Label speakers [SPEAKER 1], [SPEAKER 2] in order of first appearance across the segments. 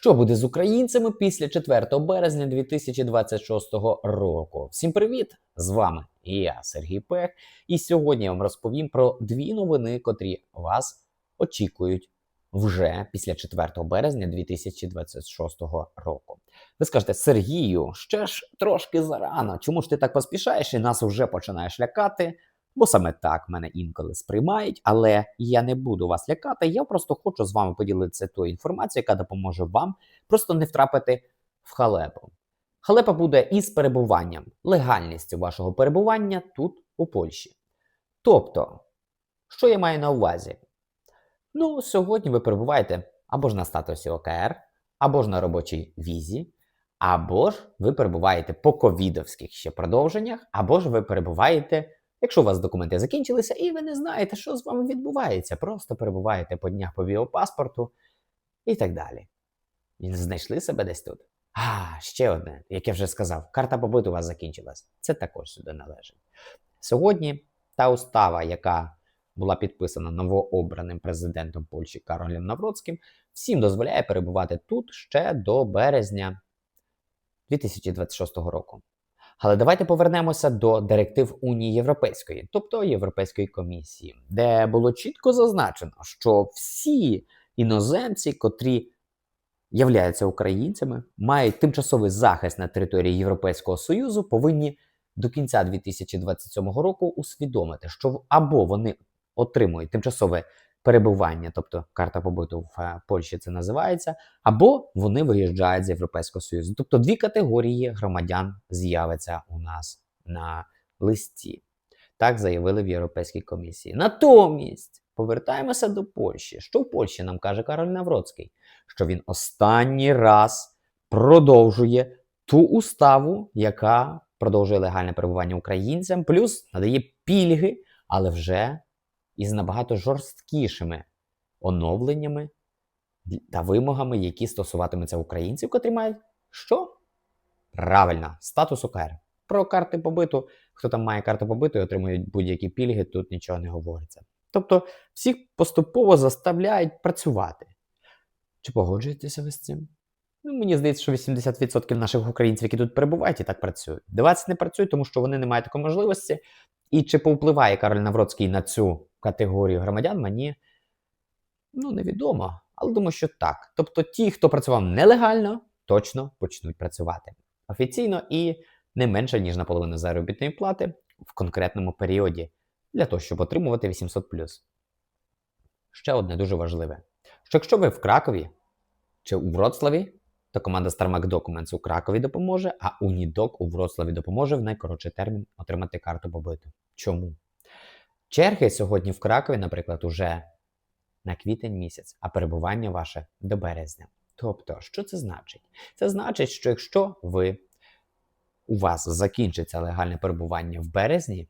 [SPEAKER 1] Що буде з українцями після 4 березня 2026 року? Всім привіт! З вами я, Сергій Пех, і сьогодні я вам розповім про дві новини, котрі вас очікують вже після 4 березня 2026 року. Ви скажете, Сергію, ще ж трошки зарано. Чому ж ти так поспішаєш і нас вже починаєш лякати? Бо саме так мене інколи сприймають, але я не буду вас лякати. Я просто хочу з вами поділитися тою інформацією, яка допоможе вам просто не втрапити в халепу. Халепа буде із перебуванням, легальністю вашого перебування тут, у Польщі. Тобто, що я маю на увазі? Ну, сьогодні ви перебуваєте або ж на статусі ОКР, або ж на робочій візі, або ж ви перебуваєте по ковідовських ще продовженнях, або ж ви перебуваєте. Якщо у вас документи закінчилися і ви не знаєте, що з вами відбувається, просто перебуваєте по днях по біопаспорту і так далі. І знайшли себе десь тут. А, ще одне, як я вже сказав, карта побиту у вас закінчилась. Це також сюди належить. Сьогодні та устава, яка була підписана новообраним президентом Польщі Каролем Навроцьким, всім дозволяє перебувати тут ще до березня 2026 року. Але давайте повернемося до директив Унії Європейської, тобто Європейської комісії, де було чітко зазначено, що всі іноземці, котрі являються українцями, мають тимчасовий захист на території Європейського Союзу, повинні до кінця 2027 року усвідомити, що або вони отримують тимчасове перебування, тобто карта побуту в е, Польщі це називається, або вони виїжджають з Європейського Союзу. Тобто дві категорії громадян з'являться у нас на листі. Так заявили в Європейській комісії. Натомість повертаємося до Польщі. Що в Польщі нам каже Кароль Навроцький? Що він останній раз продовжує ту уставу, яка продовжує легальне перебування українцям, плюс надає пільги, але вже із набагато жорсткішими оновленнями та вимогами, які стосуватимуться українців, котрі мають що? Правильно, статус ОКР. Про карти побиту, хто там має карту побиту і отримують будь-які пільги, тут нічого не говориться. Тобто всіх поступово заставляють працювати. Чи погоджуєтеся ви з цим? Ну, мені здається, що 80% наших українців, які тут перебувають, і так працюють. 20 не працюють, тому що вони не мають такої можливості. І чи повпливає Кароль Навроцький на цю категорію громадян, мені ну, невідомо. Але думаю, що так. Тобто ті, хто працював нелегально, точно почнуть працювати офіційно і не менше, ніж наполовину заробітної плати в конкретному періоді для того, щоб отримувати 800. Ще одне дуже важливе: що якщо ви в Кракові чи у Вроцлаві, то команда StarMac Documents у Кракові допоможе, а Унідок у Вроцлаві допоможе в найкоротший термін отримати карту побиту. Чому? Черги сьогодні в Кракові, наприклад, уже на квітень місяць, а перебування ваше до березня. Тобто, що це значить? Це значить, що якщо ви у вас закінчиться легальне перебування в березні,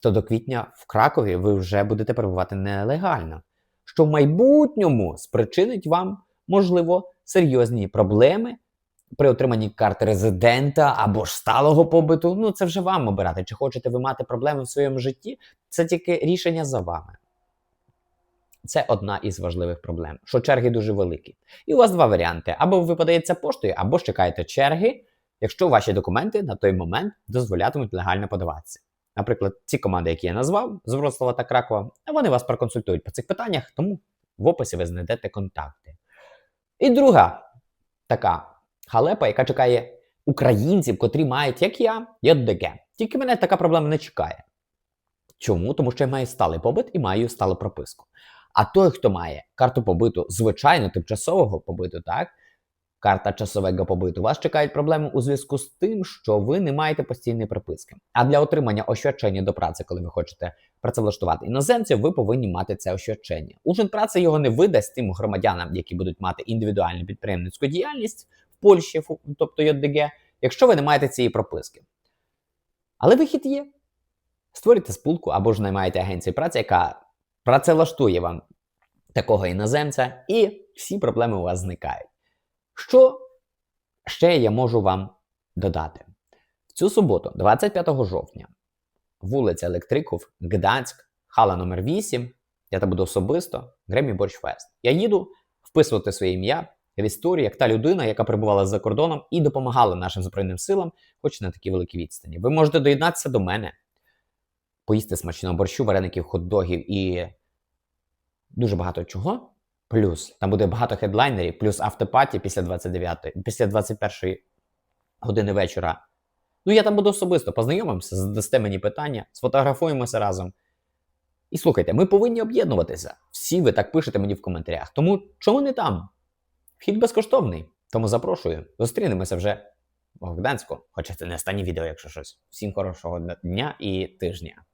[SPEAKER 1] то до квітня в Кракові ви вже будете перебувати нелегально, що в майбутньому спричинить вам, можливо, серйозні проблеми при отриманні карти резидента або ж сталого побиту. Ну, це вже вам обирати. Чи хочете ви мати проблеми в своєму житті? Це тільки рішення за вами. Це одна із важливих проблем, що черги дуже великі. І у вас два варіанти: або ви подаєте поштою, або ж чекаєте черги, якщо ваші документи на той момент дозволятимуть легально подаватися. Наприклад, ці команди, які я назвав з Вроцлава та Кракова, вони вас проконсультують по цих питаннях, тому в описі ви знайдете контакти. І друга така халепа, яка чекає українців, котрі мають, як я, ЙДГ. Тільки мене така проблема не чекає. Чому? Тому що я маю сталий побит і маю сталу прописку. А той, хто має карту побиту, звичайно, тимчасового побиту, так? Карта часового побиту, вас чекають проблеми у зв'язку з тим, що ви не маєте постійної приписки. А для отримання освячення до праці, коли ви хочете працевлаштувати іноземців, ви повинні мати це освячення. Ужин праці його не видасть тим громадянам, які будуть мати індивідуальну підприємницьку діяльність Польщі, тобто ЙДГ, якщо ви не маєте цієї прописки. Але вихід є. Створюйте спілку або ж наймаєте агенцію праці, яка працевлаштує вам такого іноземця, і всі проблеми у вас зникають. Що ще я можу вам додати? В цю суботу, 25 жовтня, вулиця Електриков, Гданськ, хала номер 8 я там буду особисто, Гремі Борщ Фест. Я їду вписувати своє ім'я в історії, як та людина, яка перебувала за кордоном і допомагала нашим Збройним силам, хоч на такій великій відстані. Ви можете доєднатися до мене, поїсти смачного борщу, вареників, хот-догів і дуже багато чого. Плюс там буде багато хедлайнерів, плюс автопаті після 29, після 21 години вечора. Ну, я там буду особисто познайомимося, задасте мені питання, сфотографуємося разом. І слухайте, ми повинні об'єднуватися. Всі ви так пишете мені в коментарях. Тому чому не там? Вхід безкоштовний. Тому запрошую. Зустрінемося вже в Гданську. Хоча це не останнє відео, якщо щось. Всім хорошого дня і тижня.